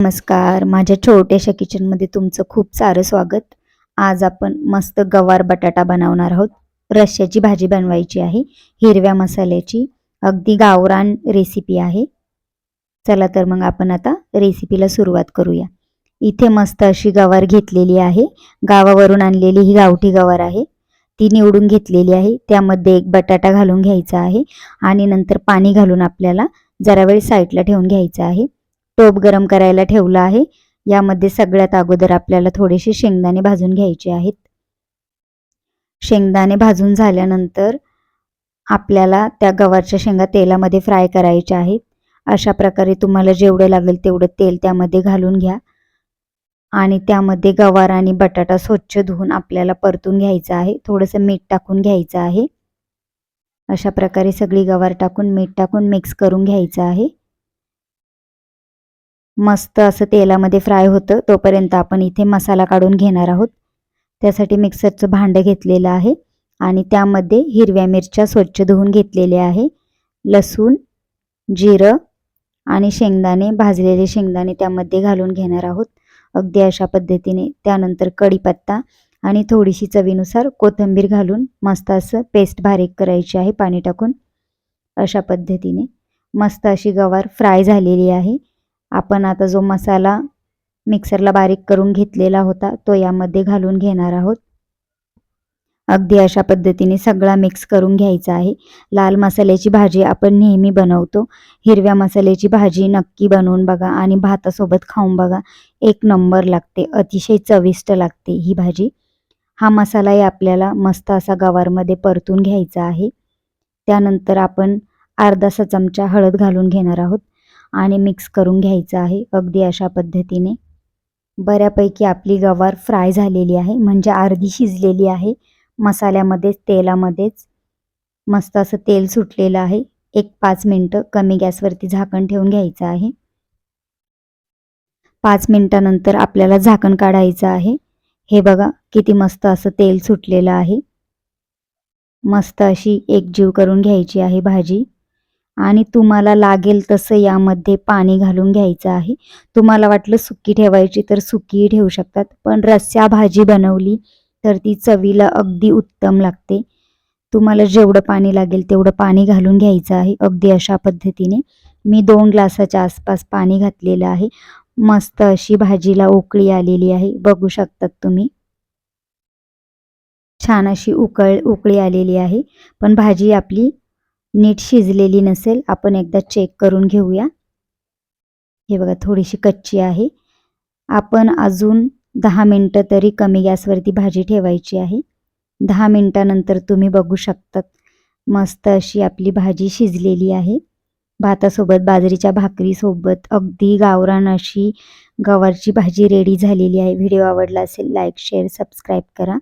नमस्कार. माझ्या छोट्याशा किचनमध्ये तुमचं खूप सारं स्वागत. आज आपण मस्त गवार बटाटा बनवणार आहोत. रश्श्याची भाजी बनवायची आहे. हिरव्या मसाल्याची अगदी गावरान रेसिपी आहे. चला तर मग आपण आता रेसिपीला सुरुवात करूया. इथे मस्त अशी गवार घेतलेली आहे. गावावरून आणलेली ही गावठी गवार आहे. ती निवडून घेतलेली आहे. त्यामध्ये एक बटाटा घालून घ्यायचा आहे आणि नंतर पाणी घालून आपल्याला जरा वेळ साईडला ठेवून घ्यायचं आहे. टोप गरम करायला ठेवला आहे. यामध्ये सगळ्यात अगोदर आपल्याला थोडेसे शेंगदाणे भाजून घ्यायचे आहेत. शेंगदाणे भाजून झाल्यानंतर आपल्याला त्या गवारच्या शेंगा तेलामध्ये फ्राय करायच्या आहेत. अशा प्रकारे तुम्हाला जेवढं लागेल तेवढं तेल त्यामध्ये घालून घ्या. आणि त्यामध्ये गवार आणि बटाटा स्वच्छ धुवून आपल्याला परतून घ्यायचं आहे. थोडंसं मीठ टाकून घ्यायचं आहे. अशा प्रकारे सगळी गवार टाकून मीठ टाकून मिक्स करून घ्यायचं आहे. मस्त असं तेलामध्ये फ्राय होतं तोपर्यंत आपण इथे मसाला काढून घेणार आहोत. त्यासाठी मिक्सरचं भांडं घेतलेलं आहे आणि त्यामध्ये हिरव्या मिरच्या स्वच्छ धुवून घेतलेल्या आहे. लसूण जिरं आणि शेंगदाणे भाजलेले शेंगदाणे त्यामध्ये घालून घेणार आहोत. अगदी अशा पद्धतीने त्यानंतर कढीपत्ता आणि थोडीशी चवीनुसार कोथिंबीर घालून मस्त असं पेस्ट बारीक करायची आहे पाणी टाकून. अशा पद्धतीने मस्त अशी गवार फ्राय झालेली आहे. आपण आता जो मसाला मिक्सरला बारीक करून घेतलेला होता तो यामध्ये घालून घेणार आहोत. अगदी अशा पद्धतीने सगळा मिक्स करून घ्यायचा आहे. लाल मसाल्याची भाजी आपण नेहमी बनवतो. हिरव्या मसाल्याची भाजी नक्की बनवून बघा आणि भातासोबत खाऊन बघा. एक नंबर लागते अतिशय चविष्ट लागते ही भाजी. हा मसालाही आपल्याला मस्त असा गवारमध्ये परतून घ्यायचा आहे. त्यानंतर आपण अर्धासा चमचा हळद घालून घेणार आहोत. आणि मिक्स करून घ्यायचं आहे. अगदी अशा पद्धतीने. बऱ्यापैकी आपली गवार फ्राय झालेली आहे. म्हणजे अर्धी शिजलेली आहे. मसाल्यामध्येच तेलामध्येच. मस्त असं तेल सुटलेलं आहे. एक पाच मिनटं कमी गॅसवरती झाकण ठेवून घ्यायचं आहे. पाच मिनटानंतर आपल्याला झाकण काढायचं आहे. हे बघा किती मस्त असं तेल सुटलेलं आहे. मस्त अशी एकजीव करून घ्यायची आहे भाजी. आणि तुम्हाला लागेल तसं यामध्ये पाणी घालून घ्यायचं आहे. तुम्हाला वाटलं सुकी ठेवायची तर सुकीही ठेवू शकतात पण रस्सा भाजी बनवली तर ती चवीला अगदी उत्तम लागते. तुम्हाला जेवढं पाणी लागेल तेवढं पाणी घालून घ्यायचं आहे अगदी अशा पद्धतीने. मी दोन ग्लासाच्या आसपास पाणी घातलेलं आहे. मस्त अशी भाजीला उकळी आलेली आहे. बघू शकतात तुम्ही. छान अशी उकळ उकळी आलेली आहे. पण भाजी आपली नीट शिजलेली नसेल आपण एकदा चेक करून घेऊया. हे बघा थोडीशी कच्ची आहे. आपण अजून दहा मिनटं तरी कमी गॅसवरती भाजी ठेवायची आहे. दहा मिनटानंतर तुम्ही बघू शकतात मस्त अशी आपली भाजी शिजलेली आहे. भातासोबत बाजरीच्या भाकरीसोबत अगदी गावरान अशी गवारची भाजी रेडी झालेली आहे. व्हिडिओ आवडला असेल लाईक शेअर सबस्क्राईब करा.